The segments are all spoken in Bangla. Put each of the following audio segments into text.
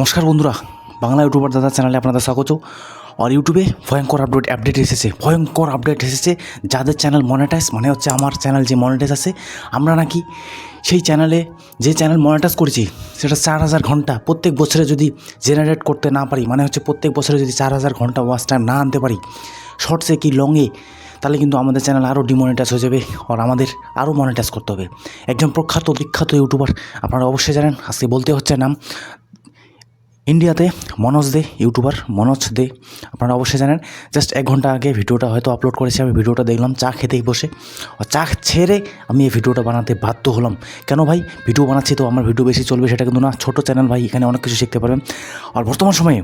নমস্কার বন্ধুরা, বাংলা ইউটিউবার দাদা চ্যানেলে আপনাদের স্বাগত আর ইউটিউবে ভয়ঙ্কর আপডেট আপডেট এসেছে। ভয়ঙ্কর আপডেট এসেছে, যাদের চ্যানেল মনিটাইজ মানে হচ্ছে আমার চ্যানেল যে মনিটাইজ আছে, আমরা নাকি সেই চ্যানেলে যে চ্যানেল মনিটাইজ করেছি, সেটা চার হাজার ঘণ্টা, প্রত্যেক বছরে যদি জেনারেট করতে না পারি মানে হচ্ছে প্রত্যেক বছরে যদি চার হাজার ঘণ্টা ওয়াচ টাইম না আনতে পারি শর্টসে কি লংয়ে তাহলে কিন্তু আমাদের চ্যানেল আরও ডিমনিটাইজ হয়ে যাবে, আর আমাদের আরও মনিটাইজ করতে হবে। একজন প্রখ্যাত, বিখ্যাত ইউটিউবার, আপনারা অবশ্যই জানেন, আজকে বলতে হচ্ছে নাম ইন্ডিয়াতে মনোজ দে, ইউটিউবার মনোজ দে, আপনারা অবশ্যই জানেন। জাস্ট এক ঘণ্টা আগে ভিডিওটা হয়তো আপলোড করেছি, আমি ভিডিওটা দেখলাম, চা খেতেই বসে। আর চা ছেড়ে আমি এই ভিডিওটা বানাতে বাধ্য হলাম। কেন ভাই? ভিডিও বানাচ্ছি তো, আমার ভিডিও বেশি চলবে, সেটা কিন্তু না। ছোটো চ্যানেল ভাই, এখানে অনেক কিছু শিখতে পারবেন। আর বর্তমান সময়ে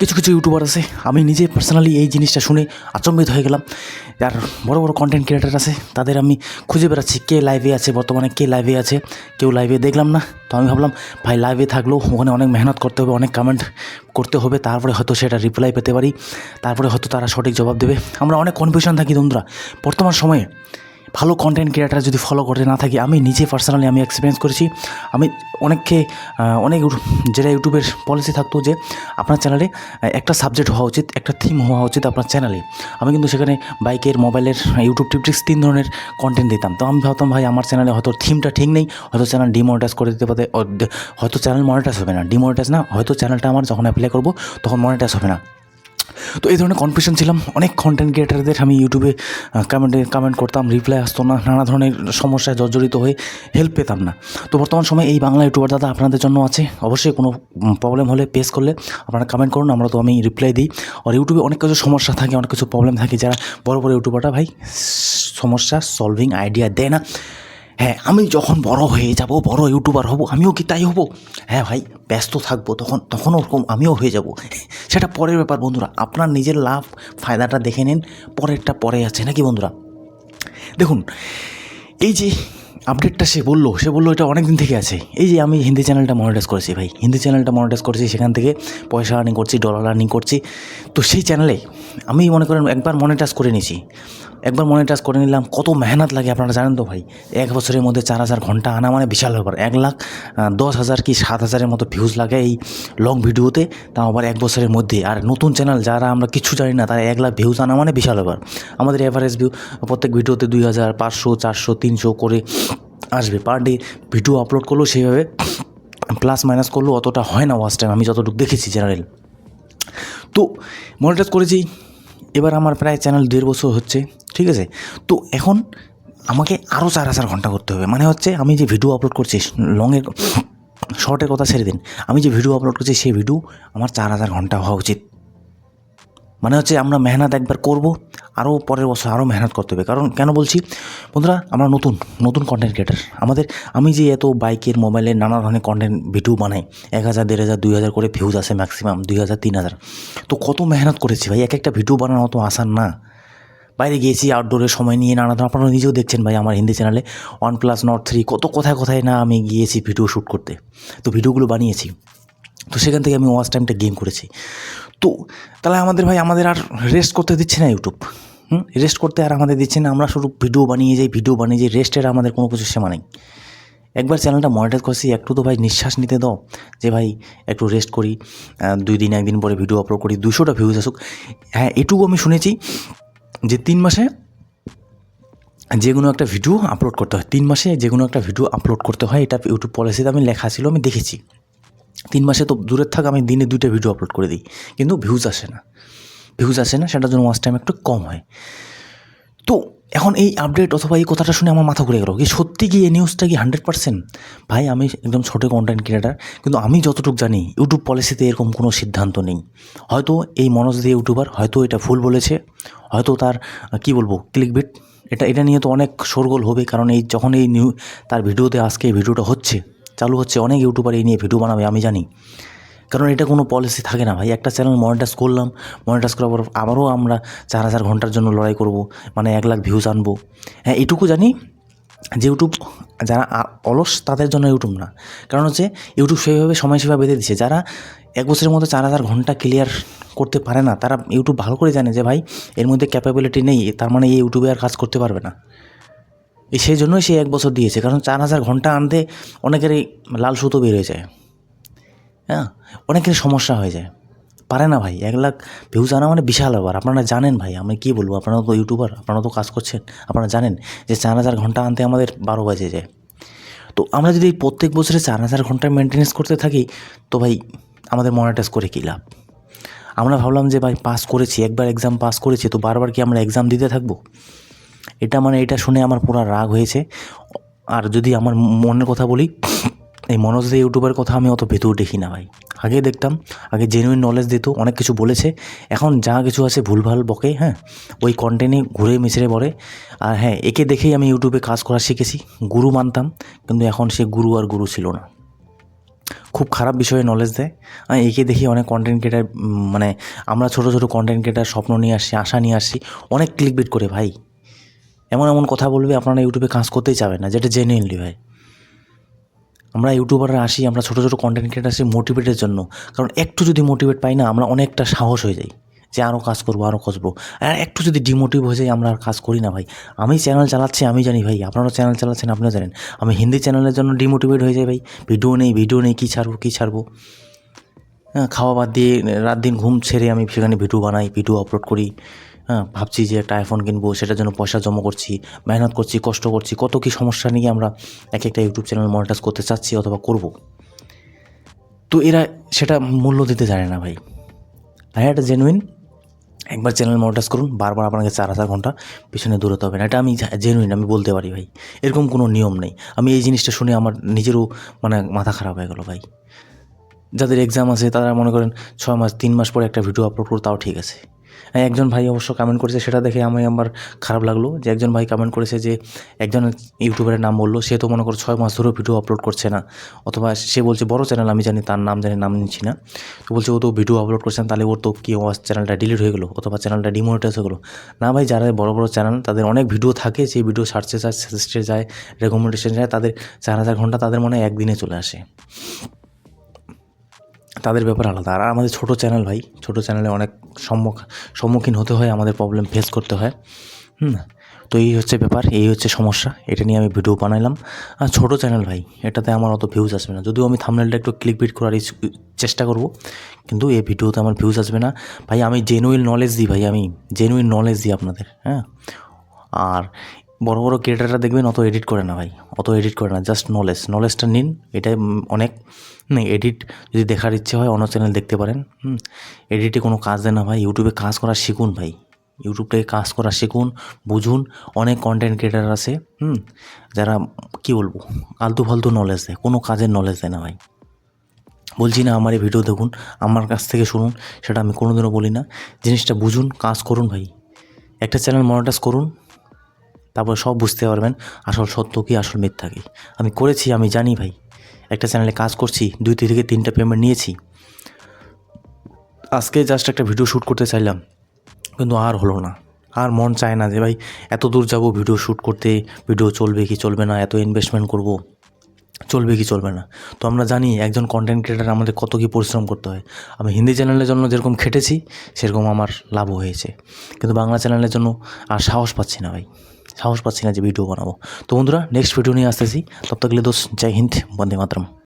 কিছু কিছু ইউটিউবার আছে। আমি নিজে পার্সোনালি এই জিনিসটা শুনে আচম্বিত হয়ে গেলাম। আর বড় বড় কন্টেন্ট ক্রিয়েটার আছে, তাদের আমি খুঁজে বেড়াচ্ছি কে লাইভে আছে, বর্তমানে কে লাইভে আছে, কেউ লাইভে দেখলাম না। তো আমি ভাবলাম, ভাই লাইভে থাকলেও ওখানে অনেক মেহনত করতে হবে, অনেক কমেন্ট করতে হবে, তারপরে হয়তো সেটা রিপ্লাই পেতে পারি, তারপরে হয়তো তারা সঠিক জবাব দেবে। আমরা অনেক কনফিউশন থাকি বন্ধুরা। বর্তমান সময়ে ভালো কন্টেন্ট ক্রিয়েটার যদি ফলো করতে না থাকি, আমি নিজে পার্সোনালি আমি এক্সপিরিয়েন্স করেছি। আমি অনেককে অনেক যেটা ইউটিউবের পলিসি থাকতো যে, আপনার চ্যানেলে একটা সাবজেক্ট হওয়া উচিত, একটা থিম হওয়া উচিত আপনার চ্যানেলে আমি কিন্তু সেখানে বাইকের মোবাইলের ইউটিউব টিপটিক্স তিন ধরনের কন্টেন্ট দিতাম। তো আমি ভাবতাম, ভাই, আমার চ্যানেলে হয়তো থিমটা ঠিক নেই, হয়তো চ্যানেল ডিমনিটাইজ করে দিতে পারে হয়তো চ্যানেল মনিটাইজ হবে না। ডিমনিটাইজ না, হয়তো চ্যানেলটা আমার যখন অ্যাপ্লাই করব, তখন মনিটাইজ হবে না। তো এই ধরনের কনফিউশন ছিলাম। অনেক কন্টেন্ট ক্রিয়েটারদের আমি ইউটিউবে কমেন্টে কমেন্ট করতাম রিপ্লাই আসতো না, নানা ধরনের সমস্যায় জর্জরিত হয়ে হেল্প পেতাম না। তো বর্তমান সময়ে এই বাংলা ইউটিউবার দাদা আপনাদের জন্য আছে। অবশ্যই কোনো প্রবলেম হলে পেস করলে আপনারা কমেন্ট করুন, আমরা তো আমি রিপ্লাই দিই। আর ইউটিউবে অনেক কিছু সমস্যা থাকে, অনেক কিছু প্রবলেম থাকে, যারা বড় বড় ইউটিউবারটা ভাই, সমস্যা সলভিং আইডিয়া দেয় না। হ্যাঁ আমি যখন বড় হয়ে যাব, বড় ইউটিউবার হব, আমিও কি তাই হব? হ্যাঁ ভাই, ব্যস্ত থাকব তখন তখন ওরকম আমিও হয়ে যাব। সেটা পরের ব্যাপার বন্ধুরা, আপনার নিজের লাভ ফায়দাটা দেখে নিন, পরেরটা পরে আছে, নাকি বন্ধুরা? দেখুন, এই যে আপডেটটা সে বলল সে বলল এটা অনেক দিন থেকে আছে। এই যে আমি হিন্দি চ্যানেলটা মনিটাইজ করেছি ভাই, হিন্দি চ্যানেলটা মনিটাইজ করেছি, সেখান থেকে পয়সা আর্নিং করছি ডলার আর্নিং করছি। তো সেই চ্যানেলে আমি মনে করেন একবার মনিটাইজ করে নিয়েছি। একবার মনিটাইজ করে নিলাম, কত মেহনত লাগে আপনারা জানেন তো ভাই। এক বছরের মধ্যে চার হাজার ঘণ্টা আনা মানে বিশাল ব্যাপার। এক লাখ দশ হাজার কি সাত হাজারের মতো ভিউজ লাগে এই লং ভিডিওতে তাও আবার এক বছরের মধ্যে। আর নতুন চ্যানেল যারা আমরা কিছু জানি না, তারা এক লাখ ভিউজ আনা মানে বিশাল ব্যাপার। আমাদের এভারেজ ভিউ প্রত্যেক ভিডিওতে দুই হাজার, পাঁচশো, চারশো, তিনশো করে আসবে। পার ডে ভিডিও আপলোড করলেও সেইভাবে প্লাস মাইনাস করলেও অতটা হয় না ওয়াচ টাইম আমি যতটুকু দেখেছি জেনারেল তো মনিটাইজ করেছি। এবার আমার প্রায় চ্যানেল দেড় বছর হচ্ছে। ঠিক আছে? তো এখন আমাকে আরও চার হাজার ঘণ্টা করতে হবে। মানে হচ্ছে আমি যে ভিডিও আপলোড করছি লংয়ের শর্টের কথা ছেড়ে দিন। আমি যে ভিডিও আপলোড করছি, সেই ভিডিও আমার চার হাজার ঘণ্টা হওয়া উচিত। মানে হচ্ছে আমরা মেহনত একবার করব আরও পরের বছর আরও মেহনত করতে হবে। কারণ কেন বলছি? বন্ধুরা, আমরা নতুন নতুন কন্টেন্ট ক্রিয়েটার আমাদের, আমি যে এত বাইকের, মোবাইলের নানা ধরনের কন্টেন্ট ভিডিও বানাই, এক হাজার, দেড় হাজার, দুই হাজার করে ভিউজ আসে ম্যাক্সিমাম দুই হাজার, তিন হাজার। তো কত মেহনত করেছি ভাই? এক একটা ভিডিও বানানো অত আসান না। বাইরে গিয়েছি আউটডোরে সময় নিয়ে নানা ধরনের, আপনারা নিজেও দেখছেন ভাই আমার হিন্দি চ্যানেলে ওয়ান প্লাস নট থ্রি কত কোথায় কোথায় না আমি গিয়েছি ভিডিও শ্যুট করতে। তো ভিডিওগুলো বানিয়েছি। তো সেখান থেকে আমি ওয়াচ টাইমটা গেম করেছি। তো তাহলে আমাদের ভাই, আমাদের আর রেস্ট করতে দিচ্ছে না ইউটিউব হুম? রেস্ট করতে আর আমাদের দিচ্ছে না, আমরা শুধু ভিডিও বানিয়ে যাই ভিডিও বানিয়ে যাই রেস্টের আমাদের কোনো কিছু সীমা নেই। একবার চ্যানেলটা মনিটাইজ করছি, একটু তো ভাই নিঃশ্বাস নিতে দাও, যে ভাই একটু রেস্ট করি দুই দিন, একদিন পরে ভিডিও আপলোড করি দুশোটা ভিউজ আসুক। হ্যাঁ এটুকু আমি শুনেছি যে তিন মাসে যে কোনো একটা ভিডিও আপলোড করতে হয়। তিন মাসে যে কোনো একটা ভিডিও আপলোড করতে হয়। এটা ইউটিউব পলিসিতে আমি লেখা ছিল, আমি দেখেছি। তিন মাসে তো দূরের থাক, আমি দিনে দুইটা ভিডিও আপলোড করে দিই। কিন্তু ভিউজ আসে না। ভিউজ আসে না, সেটার জন্য ওয়াচ টাইম একটু কম হয়। তো এখন এই আপডেট অথবা এই কথাটা শুনে আমার মাথা ঘুরে গেল কি সত্যি কি এই নিউজটা কি হান্ড্রেড পার্সেন্ট ভাই, আমি একদম ছোটো কন্টেন্ট ক্রিয়েটার কিন্তু আমি যতটুকু জানি ইউটিউব পলিসিতে এরকম কোনো সিদ্ধান্ত নেই। হয়তো এই মনোজ দিয়ে ইউটিউবার হয়তো এটা ভুল বলেছে, হয়তো তার, কি বলব ক্লিকবিট এটা এটা নিয়ে তো অনেক শোরগোল হবে, কারণ এই যখন এই নিউ তার ভিডিওতে আজকে এই ভিডিওটা হচ্ছে, চালু হচ্ছে, অনেক ইউটিউবার এই নিয়ে ভিডিও বানাবে, আমি জানি। কারণ এটা কোনো পলিসি থাকে না ভাই। একটা চ্যানেল মনিটাইজ করলাম মনিটাইজ করার পর আবারও আমরা চার হাজার ঘণ্টার জন্য লড়াই করব মানে এক লাখ ভিউজ আনব। হ্যাঁ এটুকু জানি যে ইউটিউব যারা অলস তাদের জন্য ইউটিউব না। কারণ হচ্ছে ইউটিউব সেইভাবে সময়সীমা বেঁধে দিচ্ছে যারা এক বছরের মধ্যে চার হাজার ঘণ্টা ক্লিয়ার করতে পারে না, তারা ইউটিউব ভালো করে জানে যে ভাই, এর মধ্যে ক্যাপাবিলিটি নেই, তার মানে এই ইউটিউবে আর কাজ করতে পারবে না। সেই জন্যই সে এক বছর দিয়েছে। কারণ চার হাজার ঘণ্টা আনতে অনেকেরই লাল সুতো বের হয়ে যায়। হ্যাঁ? অনেকের সমস্যা হয়ে যায়। পারে না ভাই, এক লাখ ভিউজ আনা মানে বিশাল ব্যাপার। আপনারা জানেন ভাই, আমি কী বলব? আপনারা তো ইউটিউবার আপনারা তো কাজ করছেন, আপনারা জানেন যে চার হাজার ঘণ্টা আনতে আমাদের বারো বাজে যায়। তো আমরা যদি প্রত্যেক বছরে চার হাজার ঘণ্টা মেনটেনেন্স করতে থাকি, তো ভাই আমাদের মনিটাইজ করে কী লাভ? আমরা ভাবলাম যে ভাই পাস করেছি, একবার এক্সাম পাস করেছি, তো বারবার কি আমরা এক্সাম দিতে থাকব? এটা মানে এটা শুনে আমার পুরো রাগ হয়েছে। আর যদি আমার মনের কথা বলি এই মনোজ দে ইউটিউবের কথা আমি অত ভেতর দেখি না ভাই। আগে দেখতাম, আগে জেনুইন নলেজ দিত, অনেক কিছু বলেছে। এখন যা কিছু আছে ভুলভাল বকে হ্যাঁ ওই কন্টেন্টে ঘুরে মিশরে পড়ে। আর হ্যাঁ একে দেখেই আমি ইউটিউবে কাজ করা শিখেছি, গুরু মানতাম, কিন্তু এখন সে গুরু আর গুরু ছিল না। খুব খারাপ বিষয়ে নলেজ দেয়। আর একে দেখি অনেক কন্টেন্ট ক্রিয়েটার মানে আমরা ছোটো ছোটো কন্টেন্ট ক্রিয়েটার স্বপ্ন নিয়ে আসছি, আশা নিয়ে আসছি, অনেক ক্লিক বিট করে ভাই। এমন এমন কথা বলবে, আপনারা ইউটিউবে কাজ করতেই চাবেন না, যেটা জেনুইনলি ভাই। আমরা ইউটিউবাররা আসি, আমরা ছোটো ছোটো কন্টেন্ট ক্রিয়েটার আসি মোটিভেটের জন্য। কারণ একটু যদি মোটিভেট পাই না, আমরা অনেকটা সাহস হয়ে যাই যে আরও কাজ করব আরও করব। আর একটু যদি ডিমোটিভ হয়ে যায় আমরা আর কাজ করি না ভাই। আমি চ্যানেল চালাচ্ছি, আমি জানি ভাই। আপনারাও চ্যানেল চালাচ্ছেন আপনারা জানেন। আমি হিন্দি চ্যানেলের জন্য ডিমোটিভেট হয়ে যাই ভাই। ভিডিও নেই ভিডিও নেই, কী ছাড়বো কী ছাড়বো? হ্যাঁ খাওয়া বাদ দিয়ে রাত দিন ঘুম ছেড়ে আমি সেখানে ভিডিও বানাই ভিডিও আপলোড করি। হ্যাঁ ভাবছি যে একটা আইফোন কিনবো, সেটার জন্য পয়সা জমা করছি, মেহনত করছি, কষ্ট করছি, কত কী সমস্যা নিয়ে আমরা এক একটা ইউটিউব চ্যানেল মনিটাইজ করতে চাচ্ছি অথবা করব। তো এরা সেটা মূল্য দিতে জানে না ভাই। হ্যাঁ এটা জেনুইন একবার চ্যানেল মনিটাইজ করুন, বারবার আপনাকে চার হাজার ঘণ্টা পিছনে দূরতে হবে না। এটা আমি জেনুইন আমি বলতে পারি ভাই। এরকম কোনো নিয়ম নেই। আমি এই জিনিসটা শুনে আমার নিজেরও মানে মাথা খারাপ হয়ে গেলো ভাই। যাদের এক্সাম আছে, তারা মনে করেন ছয় মাস, তিন মাস পরে একটা ভিডিও আপলোড করো, তাও ঠিক আছে। একজন ভাই অবশ্য কমেন্ট করেছে, সেটা দেখে আমি আমার খারাপ লাগল যে একজন ভাই কমেন্ট করেছে যে একজন ইউটিউবারের নাম বলল, সে তো মনে করো ছয় মাস ধরেও ভিডিও আপলোড করছে না। অথবা সে বলছে, বড় চ্যানেল আমি জানি তার নাম, জানি নাম নিচ্ছি না। তো বলছে, ও তো ভিডিও আপলোড করছেন তাহলে ওর তো কি ও চ্যানেলটা ডিলিট হয়ে গেলো, অথবা চ্যানেলটা ডিমোনিটাইজ হয়ে গেলো। না ভাই, যারা বড় বড় চ্যানেল তাদের অনেক ভিডিও থাকে সেই ভিডিও সার্চে যায় সাজেস্টে যায় রেকমেন্ডেশন যায়, তাদের চার হাজার ঘণ্টা তাদের মনে একদিনে চলে আসে। তাদের ব্যাপার আলাদা। আর আমাদের ছোটো চ্যানেল ভাই, ছোটো চ্যানেলে অনেক সম্মুখ, সম্মুখীন হতে হয়, আমাদের প্রবলেম ফেস করতে হয়। হুম, তো এই হচ্ছে ব্যাপার, এই হচ্ছে সমস্যা, এটা নিয়ে আমি ভিডিও বানাইলাম। আর ছোটো চ্যানেল ভাই, এটাতে আমার অত ভিউজ আসবে না। যদিও আমি থামনেলটা একটু ক্লিক বিট করার চেষ্টা করব, কিন্তু এই ভিডিওতে আমার ভিউজ আসবে না। ভাই, আমি জেনুইন নলেজ দিই ভাই, আমি জেনুইন নলেজ দিই আপনাদের হ্যাঁ। আর বড় বড় ক্রিয়েটাররা দেখবেন অত এডিট করে না ভাই, অত এডিট করে না জাস্ট নলেজ নলেজটা নিন, এটাই অনেক এডিট যদি দেখার ইচ্ছে হয়, অন্য চ্যানেল দেখতে পারেন এডিটে কোনো কাজ দেয় না ভাই ইউটিউবে কাজ করা শিখুন ভাই ইউটিউব থেকে কাজ করা শিখুন, বুঝুন, অনেক কন্টেন্ট ক্রিয়েটার আছে, হুম, যারা কী বলব, আলতু ফালতু নলেজ দেয়, কোনো কাজের নলেজ দেয় না ভাই। বলছি না আমার এই ভিডিও দেখুন, আমার কাছ থেকে শুনুন, সেটা আমি কোনোদিনও বলি না, জিনিসটা বুঝুন, কাজ করুন ভাই, একটা চ্যানেল মনিটাইজ করুন তারপর সব বুঝতে পারবেন আসল সত্য কি, আসল মিথ্যা কি। আমি করেছি, আমি জানি ভাই। একটা চ্যানেলে কাজ করছি, দুই থেকে তিনটা পেমেন্ট নিয়েছি। আজকে জাস্ট একটা ভিডিও শ্যুট করতে চাইলাম, কিন্তু আর হলো না। আর মন চায় না যে ভাই, এত দূর যাব ভিডিও শ্যুট করতে ভিডিও চলবে কি চলবে না, এত ইনভেস্টমেন্ট করব। চলবে কি চলবে না। তো আমরা জানি একজন কন্টেন্ট ক্রিয়েটার আমাদের কত কী পরিশ্রম করতে হয়। আমি হিন্দি চ্যানেলের জন্য যেরকম খেটেছি, সেরকম আমার লাভও হয়েছে। কিন্তু বাংলা চ্যানেলের জন্য আর সাহস পাচ্ছি না ভাই। সাহস পাচ্ছি না যে ভিডিও বানাবো। তো বন্ধুরা নেক্সট ভিডিও নিয়ে আসতেছি। তব দোষ জয় হিন্দ, বন্দে মাতরম।